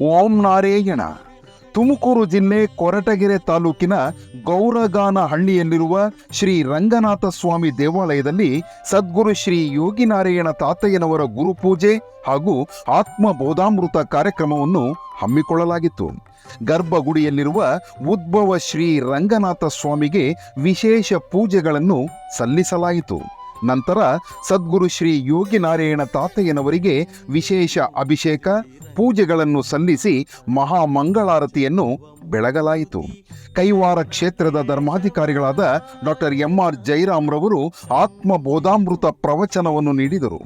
ಓಂ ನಾರಾಯಣ. ತುಮಕೂರು ಜಿಲ್ಲೆ ಕೊರಟಗೆರೆ ತಾಲೂಕಿನ ಗೌರಗಾನ ಹಳ್ಳಿಯಲ್ಲಿರುವ ಶ್ರೀ ರಂಗನಾಥ ಸ್ವಾಮಿ ದೇವಾಲಯದಲ್ಲಿ ಸದ್ಗುರು ಶ್ರೀ ಯೋಗಿನಾರಾಯಣ ತಾತಯ್ಯನವರ ಗುರುಪೂಜೆ ಹಾಗೂ ಆತ್ಮ ಬೋಧಾಮೃತ ಕಾರ್ಯಕ್ರಮವನ್ನು ಹಮ್ಮಿಕೊಳ್ಳಲಾಗಿತ್ತು. ಗರ್ಭಗುಡಿಯಲ್ಲಿರುವ ಉದ್ಭವ ಶ್ರೀ ರಂಗನಾಥ ಸ್ವಾಮಿಗೆ ವಿಶೇಷ ಪೂಜೆಗಳನ್ನು ಸಲ್ಲಿಸಲಾಯಿತು. ನಂತರ ಸದ್ಗುರು ಶ್ರೀ ಯೋಗಿ ನಾರಾಯಣ ತಾತಯ್ಯನವರಿಗೆ ವಿಶೇಷ ಅಭಿಷೇಕ, ಪೂಜೆಗಳನ್ನು ಸಲ್ಲಿಸಿ ಮಹಾಮಂಗಳಾರತಿಯನ್ನು ಬೆಳಗಲಾಯಿತು. ಕೈವಾರ ಕ್ಷೇತ್ರದ ಧರ್ಮಾಧಿಕಾರಿಗಳಾದ ಡಾಕ್ಟರ್ ಎಂ ಆರ್ ಜೈರಾಮ್ರವರು ಆತ್ಮ ಬೋಧಾಮೃತ ಪ್ರವಚನವನ್ನು ನೀಡಿದರು.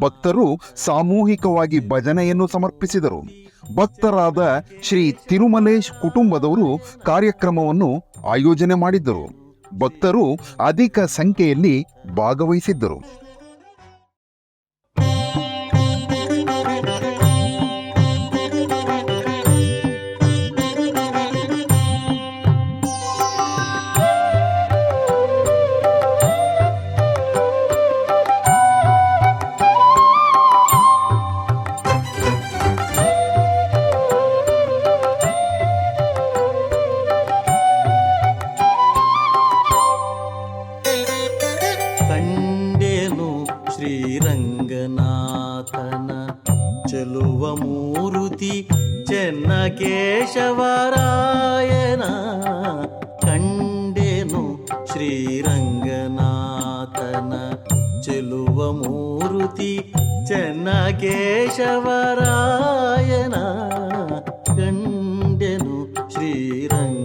ಭಕ್ತರು ಸಾಮೂಹಿಕವಾಗಿ ಭಜನೆಯನ್ನು ಸಮರ್ಪಿಸಿದರು. ಭಕ್ತರಾದ ಶ್ರೀ ತಿರುಮಲೇಶ್ ಕುಟುಂಬದವರು ಕಾರ್ಯಕ್ರಮವನ್ನು ಆಯೋಜನೆ ಮಾಡಿದ್ದರು. ಭಕ್ತರು ಅಧಿಕ ಸಂಖ್ಯೆಯಲ್ಲಿ ಭಾಗವಹಿಸಿದ್ದರು. ధ్రువమూరుతి చెన్నకేశవరాయణ కండెను శ్రీరంగనాథన చెలువమూరుతి చెన్నకేశవరాయణ కండెను శ్రీరంగ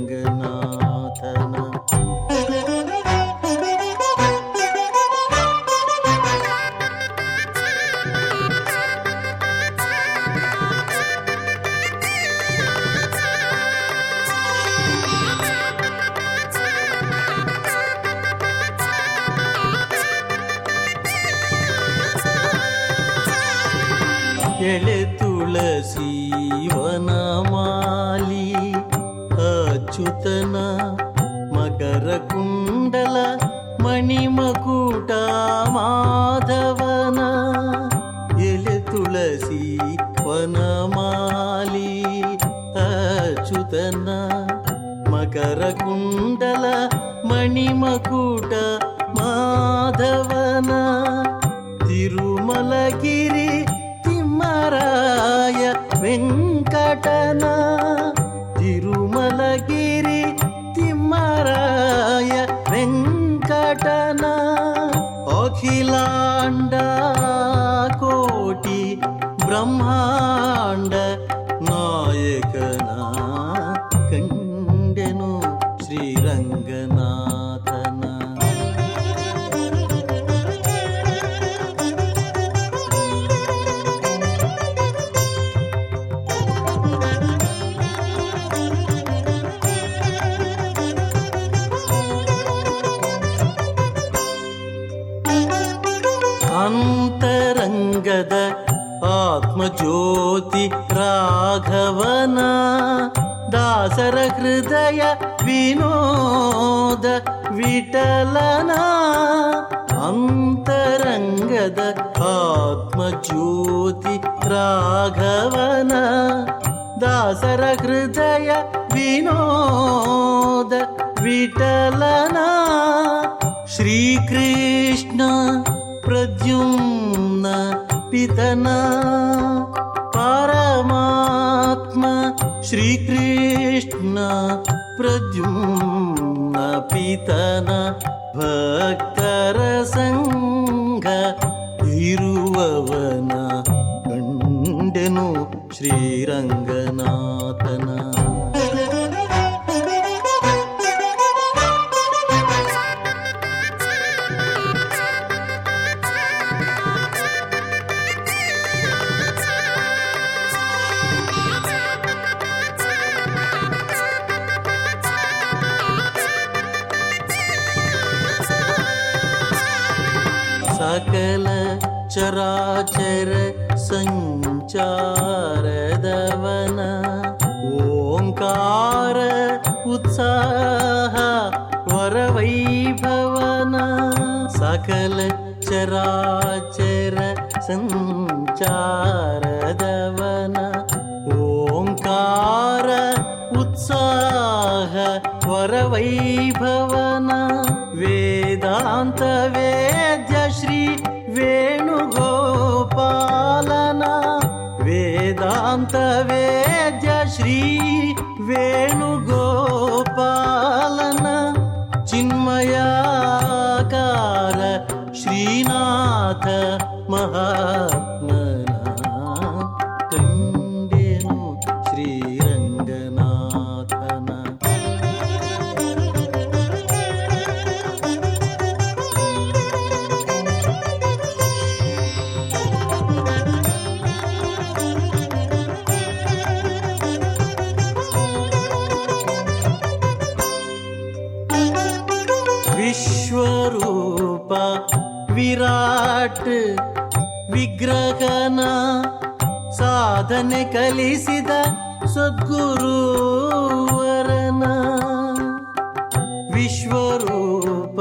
మాలి అచ్యుతన మకర కుండల మణిమకూట మాధవన ఎలె తులసి వనమాలి అచ్యుతన మకర కుండల మణిమకూట మాధవన తిరుమలగిరి తిమ్మరాయ వెంగ పట్టణ తిరుమలగిరి తిమ్మరాయ వెంకటన అఖిలాండ కోటి బ్రహ్మాండ ಅಂತರಂಗದ ಆತ್ಮಜ್ಯೋತಿ ರಾಘವನ ದಾಸರ ಹೃದಯ ವಿನೋದ ವಿಠಲನ ಅಂತರಂಗದ ಆತ್ಮಜ್ಯೋತಿ ರಾಘವನ ದಾಸರ ಹೃದಯ ವಿನೋದ ವಿಠಲನ ಶ್ರೀಕೃಷ್ಣ ಪ್ರದ್ಯುಮ್ನ वदना परमात्मा श्रीकृष्ण प्रद्युम्न पितन भक्तरसङ्घ इरुववना कण्डनु श्रीरङ्गनाथना सकल चराचर सञ्चारदवन ओङ्कार उत्साह वरवैभवन सकल चराचर सञ्चारदवन ओङ्कार उत्साह वरवैभवन वेदान्तवे శాంతవేద్య శ్రీ వేణుగోపాలన చిన్మయాకార శ్రీనాథ మహా ವಿಗ್ರಹನ ಸಾಧನೆ ಕಲಿಸಿದ ಸದ್ಗುರುವರನ. ವಿಶ್ವರೂಪ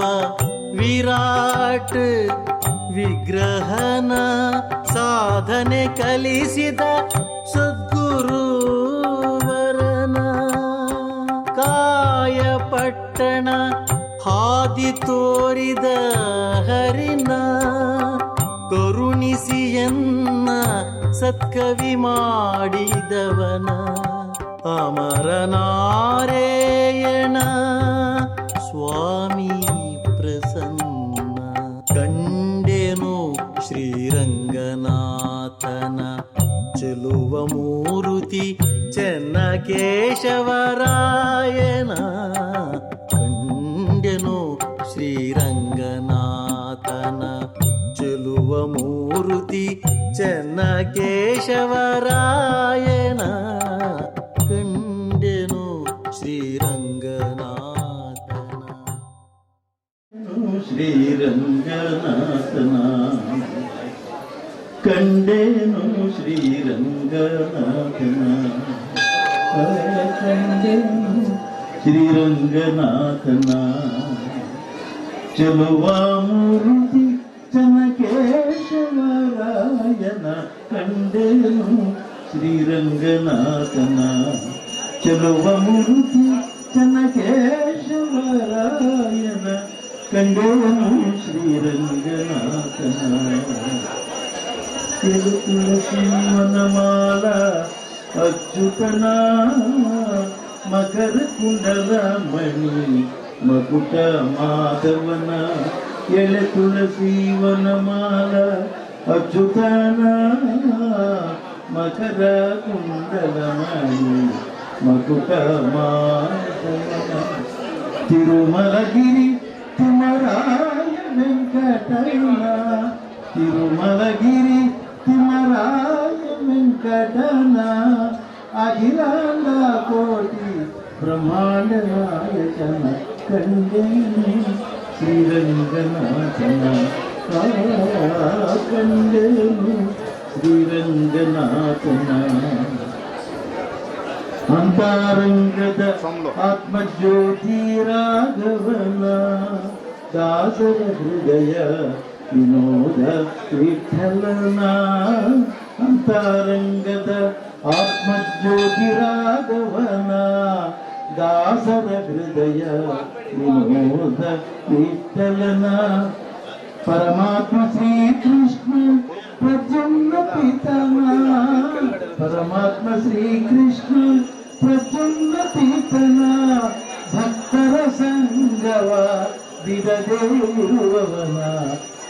ವಿರಾಟ್ ವಿಗ್ರಹನ ಸಾಧನೆ ಕಲಿಸಿದ ಸದ್ಗುರುವರನ. ಕಾಯ ಪಟ್ಟಣ ಹಾದಿ ತೋರಿದ ಸತ್ಕವಿ ಮಾಡಿದವನ ಅಮರನಾರೇಯಣ ಸ್ವಾಮಿ ಪ್ರಸನ್ನ ಕಂಡೆನು ಶ್ರೀರಂಗನಾಥನ. ಚೆಲುವ ಮೂರುತಿ ಚೆನ್ನ ಕೇಶವರಾಯಣ ಕಂಡೆನು ಶ್ರೀರಂಗನಾಥನ ಮೂರುತಿ ಚೆನ್ನ ಕೇಶವರಾಯನ ಕಂಡೆನು ಶ್ರೀರಂಗನಾಥನ ಶ್ರೀರಂಗನಾಥನ ಕಂಡೇನು ಶ್ರೀರಂಗನಾಥನ ಕಂಡೇನು ಶ್ರೀರಂಗನಾಥನ ಚಲುವ ಮೂರುತಿ ಚನ್ನಕೇಶವರಾಯನ నారాయణ కండేను శ్రీరంగనాథన. చలవమురుతి చనకేశవరాయణ కండేను శ్రీరంగనాథన. తెలుతుల సింహనమాల అచ్యుతనా మకర కుండలమణి మకుట మాధవన. ఎల తులసీవనమాల అచ్యుతనా మకర కుండలమణి మకుట తిరుమలగిరి తిమరాయ వెంకటయ్య. తిరుమలగిరి తిమరాయ వెంకటన అఖిలాండ కోటి బ్రహ్మాండ నాయకన కండే శ్రీరంగనాథన కండను నిరంజనాతన అంతరంగద ఆత్మజ్యోతి రాఘవన దాసర హృదయ వినోద విఠలన అంతరంగద ఆత్మజ్యోతి రాఘవన దాసర హృదయ వినోద విఠలన పరమాత్మ శ్రీకృష్ణ ప్రజన్న పితమా. పరమాత్మ శ్రీకృష్ణ ప్రజన్న పితమా. భక్తర సంగవ దిడదేవన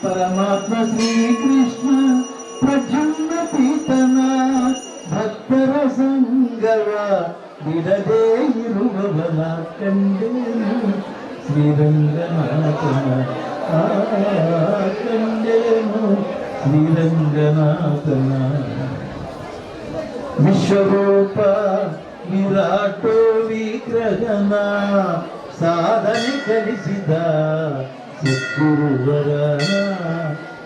పరమాత్మ శ్రీకృష్ణ ప్రజన్న పితమా. భక్తర సంగవ కండే ಬಿಡದೇ ಇರುವವನ ಕಂಡೇನು ಶ್ರೀರಂಗನಾಥನ ಆ, ಕಂಡೇನು ಶ್ರೀರಂಗನಾಥನ ವಿಶ್ವರೂಪ ವಿರಾಟೋ ವಿಗ್ರಹನ ಸಾಧನೆ ಕಲಿಸಿದ ಸದ್ಗುರುವರನ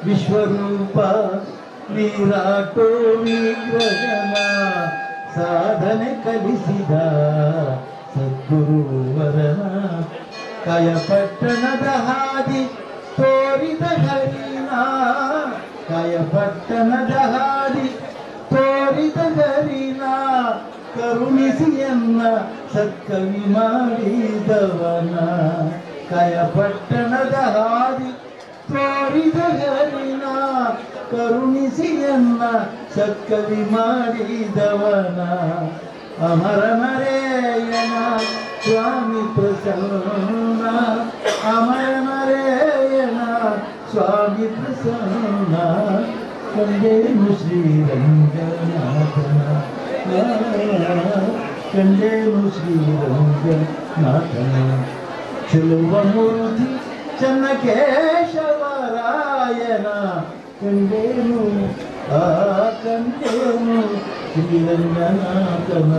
ವಿಶ್ವರೂಪ ವಿರಾಟೋ ವಿಗ್ರಹನ ಸಾಧನೆ ಕಲಿಸಿದ ಸದ್ಗುರುವರನ ಕಾಯಪಟ್ಟಣದ ಹಾದಿ ತೋರಿದ ಗರಿನ ಕಯಪಟ್ಟನ ಹಾರಿ ತೋರಿದ ಗರಿನ ಕರುಣಿಸಿಯನ್ನ ಸತ್ಕವಿ ಮಾಡಿದವನ? ಕಾಯಪಟ್ಟಣದ ಹಾರಿ ತೋರಿದ ಗರಿನ ಕರುಣಿಸಿಯನ್ನ ಸತ್ಕವಿ ಮಾಡಿದವನ? ಅಮರ ನರೇಯನ ಸ್ವಾಮಿ ಪ್ರಸನ್ನ, ಅಮರ ನರೇ శరణ స్వామి ప్రసన్న కండేను శ్రీరంగనాథన కండేను శ్రీరంగనాథన. చెలువమూర్తి చెన్నకేశవరాయణ కండేను ఆ కండేను శ్రీరంగనాథన.